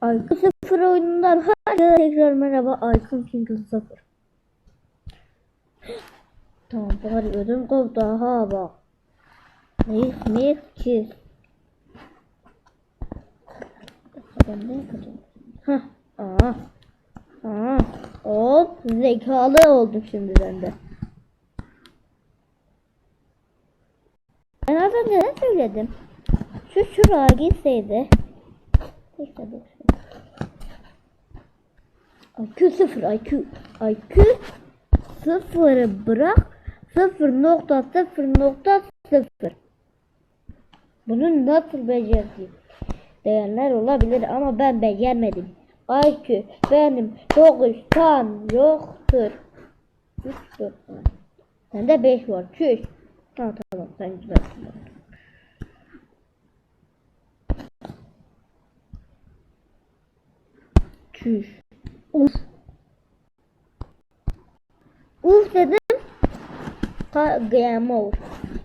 Aykın Sıfır oyunundan herkese tekrar merhaba Aykın King Sıfır. Tamam bari ödüm koptu ha bak. Mih mih çiz. Ben ne yapacağım? Hah. Aa. Aa. Hop zekalı oldum şimdi ben de. Ben az önce ne söyledim? Şu şuraya gitseydi. İşte dur. IQ sıfır IQ. IQ sıfırı bırak. Sıfır nokta sıfır nokta sıfır. Bunun nasıl becerdiği değerler olabilir ama ben becermedim. IQ benim 9'tan yoktur. 3 4 Sende 5 var. Çüş. Ha tamam sen güzelsin. Çüş. Uf. Uf dedim. Game over.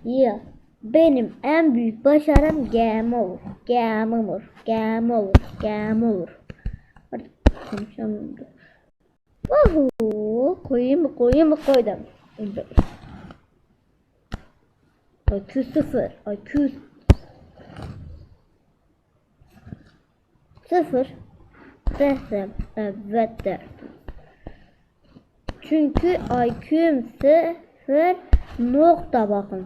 Ya. Benim en büyük başarım game over. Game over. Game over. Game over. Hadi konuşalım. Uhu. Koyayım mı koyayım mı koydum. IQ sıfır. IQ sıfır desem evet derdim. Çünkü IQ'm sıfır nokta bakın.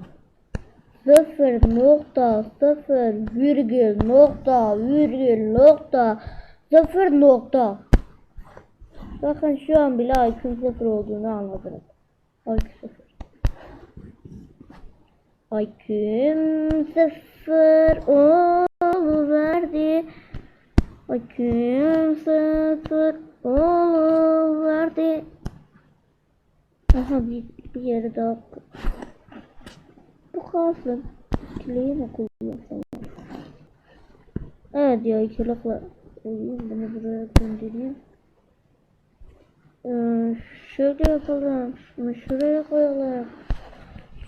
Sıfır nokta sıfır virgül nokta virgül nokta sıfır nokta. Bakın şu an bile IQ'm sıfır olduğunu anladınız. IQ sıfır. IQ'm sıfır oluverdi. IQ'm sıfır oluverdi. Aha bir, bir yere daha bu kalsın. İkiliyi mi kullansam? Evet ya ikilikle koyayım bunu buraya göndereyim. Ee, şöyle yapalım. Şunu şuraya koyalım.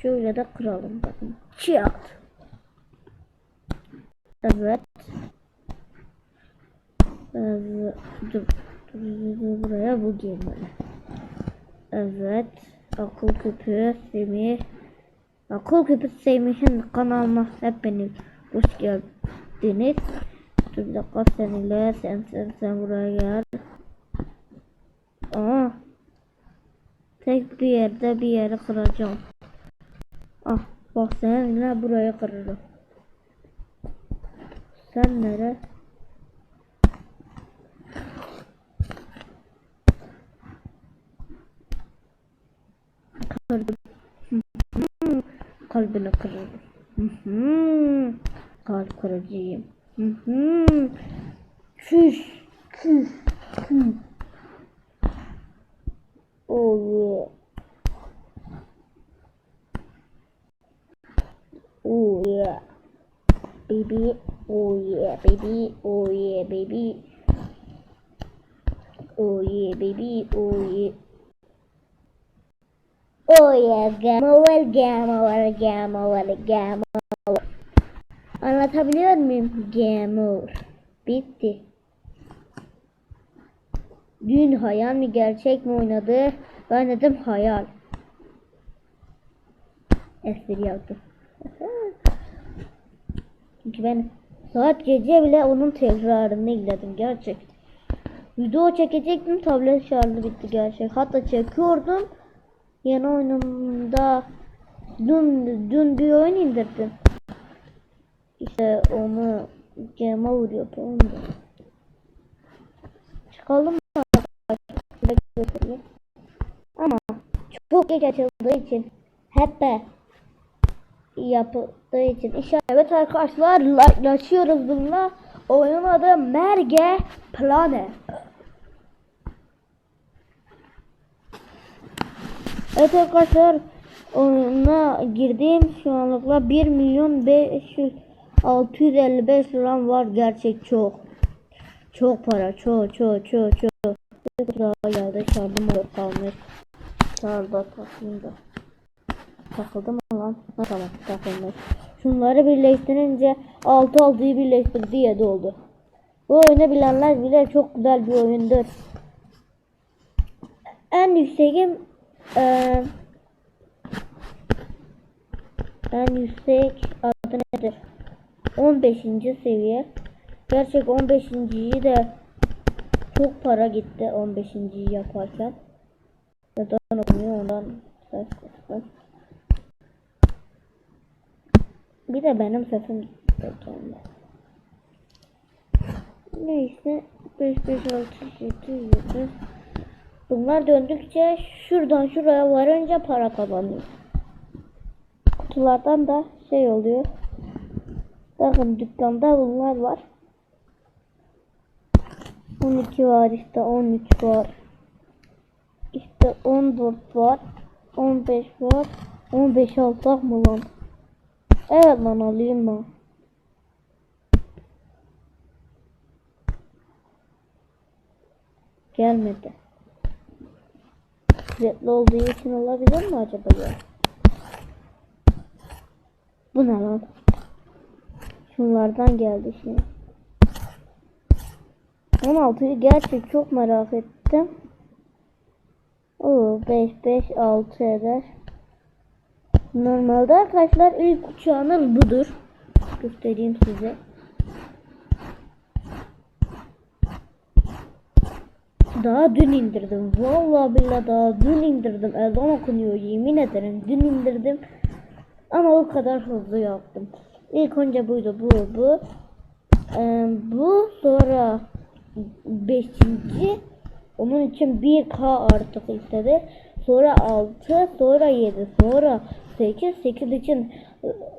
Şöyle de kıralım bakın. Çiğat. Evet. Evet. Dur. Dur, dur, Buraya bu girmeli. Evet. Akıl küpü Semih. Akıl küpü Semih'in kanalına hepiniz hoş geldiniz. Dur bir dakika seninle sen sen sen buraya gel. Aa. Tek bir yerde bir yere kıracağım. Ah bak seninle buraya kırarım. Sen nere? Kırdım. Kalbini kırarım. Kalp kırıcıyım. Şuş. Şuş. Şuş. Oh yeah. Oh yeah. Baby. Oh yeah, baby. Oh yeah, baby. Oh yeah, baby. Oh yeah. Yeah, game over, game over, game over, game over. Anlatabiliyor muyum? Over. Bitti. Dün hayal mi gerçek mi oynadı? Ben dedim hayal. Espri yaptım. Çünkü ben saat gece bile onun tekrarını izledim gerçek. Video çekecektim tablet şarjı bitti gerçek. Hatta çekiyordum. Yeni oyunumda dün dün bir oyun indirdim. İşte onu over yapalım da. Çıkalım mı? Ama çok geç açıldığı için hep yapıldığı için inşallah evet arkadaşlar like'laşıyoruz bununla oyunun adı Merge Plane Evet arkadaşlar oyuna girdiğim şu anlıkla 1 milyon 500 655 liram var. Gerçek çok. Çok para. Çok çok çok çok. Daha geldi. Şarjım olur kalmış. Şarjda takayım da. Takıldı lan? Tamam takılmış. Şunları birleştirince 6 6'yı birleştirdi 7 oldu. Bu oyunu bilenler bilir çok güzel bir oyundur. En yükseğim eee en yüksek adı nedir? 15. seviye. Gerçek 15.yi de çok para gitti 15.yi yaparken. Neden okumuyor ondan ses kısmı. Bir de benim sesim. Neyse 5 5 6 7 7 Bunlar döndükçe şuradan şuraya varınca para kazanıyor. Kutulardan da şey oluyor. Bakın dükkanda bunlar var. 12 var işte 13 var. İşte 14 var. 15 var. 15 alsak mı lan? Evet lan alayım ben. Gelmedi. Ücretli olduğu için olabilir mi acaba ya? Bu ne lan? Şunlardan geldi şimdi. 16'yı gerçek çok merak ettim. Oo 5 5 6 eder. Normalde arkadaşlar ilk uçağınız budur. Göstereyim size. Daha dün indirdim. Vallahi billahi daha dün indirdim. Elden okunuyor yemin ederim. Dün indirdim. Ama o kadar hızlı yaptım. İlk önce buydu bu bu. Ee, bu sonra beşinci. Onun için 1K artık istedi. Sonra 6, sonra 7, sonra 8. 8 için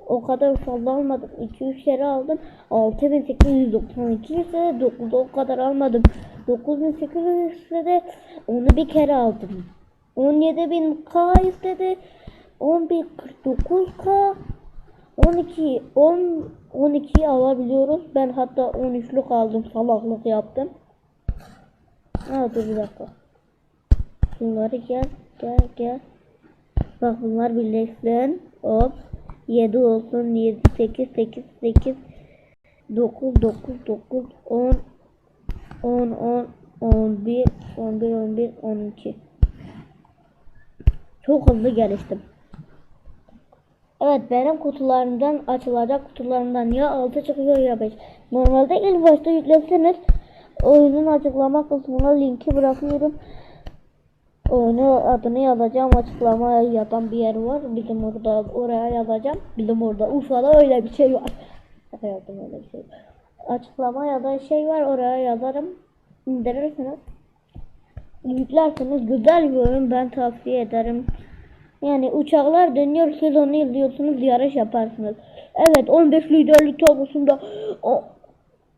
o kadar fazla almadım. 2-3 kere aldım. 6892 ise 9 o kadar almadım. 9800 istedi. Onu bir kere aldım. 17000K istedi. 1149K 12 10 12 alabiliyoruz. Ben hatta 13'lük aldım. Salaklık yaptım. Ha dur bir dakika. Bunları gel gel gel. Bak bunlar birleşsin. Hop. 7 olsun. 7 8 8 8 9 9 9 10 10 10 11 11 11 12 Çok hızlı geliştim. Evet benim kutularımdan açılacak kutularımdan ya 6 çıkıyor ya 5. Normalde ilk başta yükleseniz oyunun açıklama kısmına linki bırakıyorum. Oyunu adını yazacağım açıklama yapan bir yer var. Bizim orada oraya yazacağım. Bizim orada Urfa'da öyle bir şey var. Şaka yaptım öyle bir şey. Açıklama ya da şey var oraya yazarım. İndirirsiniz. Yüklerseniz güzel bir oyun ben tavsiye ederim. Yani uçaklar dönüyor siz onu izliyorsunuz yarış yaparsınız. Evet 15 liderlik tablosunda o-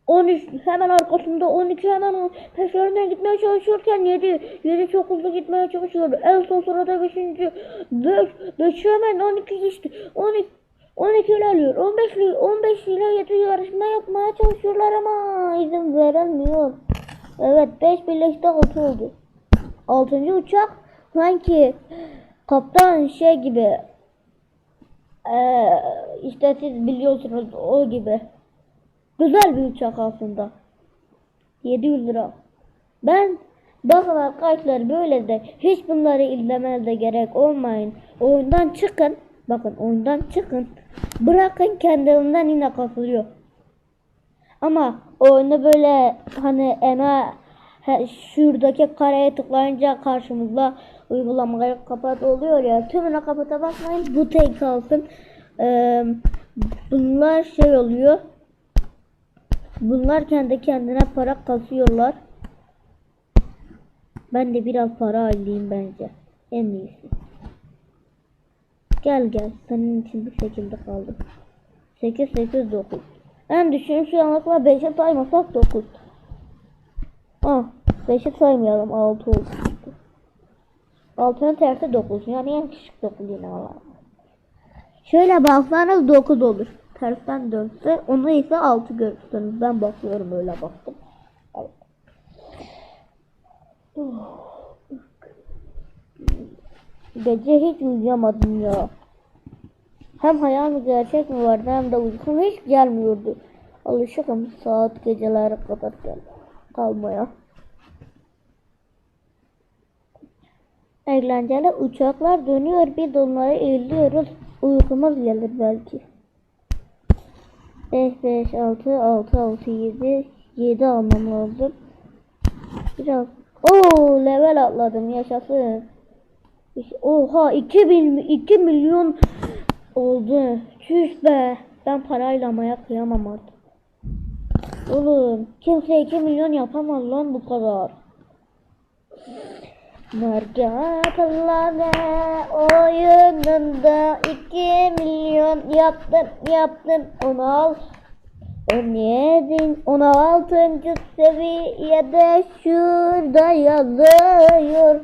13 hemen arkasında 12 hemen peşlerinden gitmeye çalışırken 7 7 çok hızlı gitmeye çalışıyor. En son sırada 5. 5 5 hemen 12 geçti. 12 12 ilerliyor. 15 li- 15 ile 7 yarışma yapmaya çalışıyorlar ama izin verilmiyor. Evet 5 birleşti 6 oldu. 6. uçak sanki kaptan şey gibi eee işte siz biliyorsunuz o gibi. Güzel bir uçak aslında. 700 lira. Ben bakın arkadaşlar böyle de hiç bunları izlemenize gerek olmayın. Oyundan çıkın. Bakın oyundan çıkın. Bırakın kendiliğinden yine kasılıyor. Ama oyunu böyle hani he, şuradaki kareye tıklayınca karşımızda uygulamayı kapat oluyor ya tümüne kapata basmayın bu tek kalsın. Ee, bunlar şey oluyor. Bunlar kendi kendine para kasıyorlar. Ben de biraz para alayım bence. En iyisi. Gel gel. Senin için bir şekilde kaldım. 8 8 9. En düşüğün şu anlıkla 5'e saymasak 9. Ah 5'i saymayalım 6 oldu. 6'nın tersi 9. Yani en küçük 9 yine var. Şöyle baksanız 9 olur. Tersten dönse onu ise 6 görürsünüz. Ben bakıyorum öyle baktım. Evet. Gece hiç uyuyamadım ya. Hem hayal mi gerçek mi vardı hem de uykum hiç gelmiyordu. alışıkım saat gecelere kadar gel kalmaya. Eğlenceli uçaklar dönüyor bir de onları eğiliyoruz. Uykumuz gelir belki. 5, 5, 6, 6, 6, 7, 7 almam lazım. Biraz. Oo level atladım yaşasın. Oha 2 bin 2 milyon oldu. Çüş be. Ben parayla maya kıyamam artık. Oğlum kimse 2 milyon yapamaz lan bu kadar. Merkatılade oyununda 2 milyon yaptım yaptım onu al. 17 16. seviyede şurada yazıyor.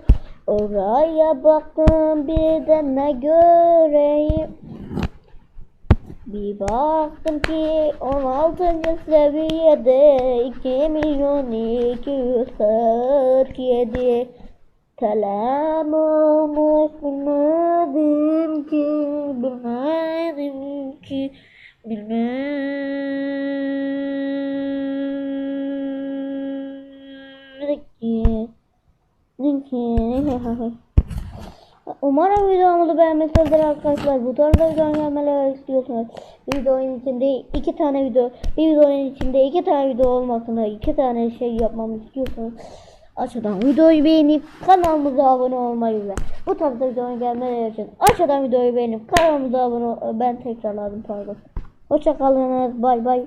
Oraya baktım bir de ne göreyim. Bir baktım ki 16. seviyede 2 milyon 247 Kalem olmuş bilmedim ki bilmedim ki bilmedim ki Umarım videomuzu beğenmişsinizdir arkadaşlar. Bu tarzda video gelmeleri istiyorsanız videonun içinde iki tane video, bir videonun içinde iki tane video olmasını, iki tane şey yapmamı istiyorsanız aşağıdan videoyu beğenip kanalımıza abone olmayı ve bu tarzda videonun gelmeleri için aşağıdan videoyu beğenip kanalımıza abone ol- ben tekrarladım pardon. Hoşçakalın. Bay bay.